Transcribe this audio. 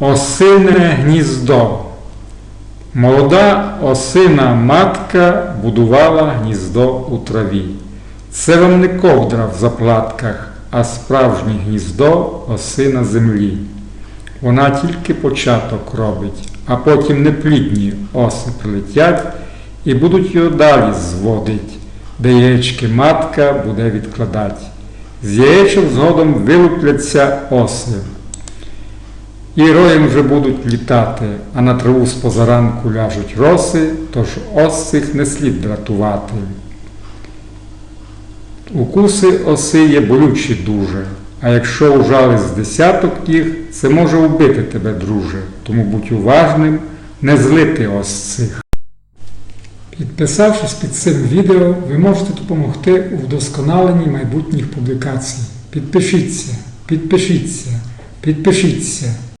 Осине гніздо. Молода осина матка будувала гніздо у траві. Це вам не ковдра в заплатках, а справжнє гніздо осина землі. Вона тільки початок робить, а потім неплідні оси прилетять і будуть його далі зводить, де яєчки матка буде відкладати. З яєчок згодом вилупляться оси. І роєм вже будуть літати, а на траву з позаранку ляжуть роси, тож ос цих не слід дратувати. Укуси оси є болючі дуже, а якщо ужали з десяток їх, це може вбити тебе, друже, тому будь уважним, не злити ос цих. Підписавшись під цим відео, ви можете допомогти у вдосконаленні майбутніх публікацій. Підпишіться, підпишіться, підпишіться.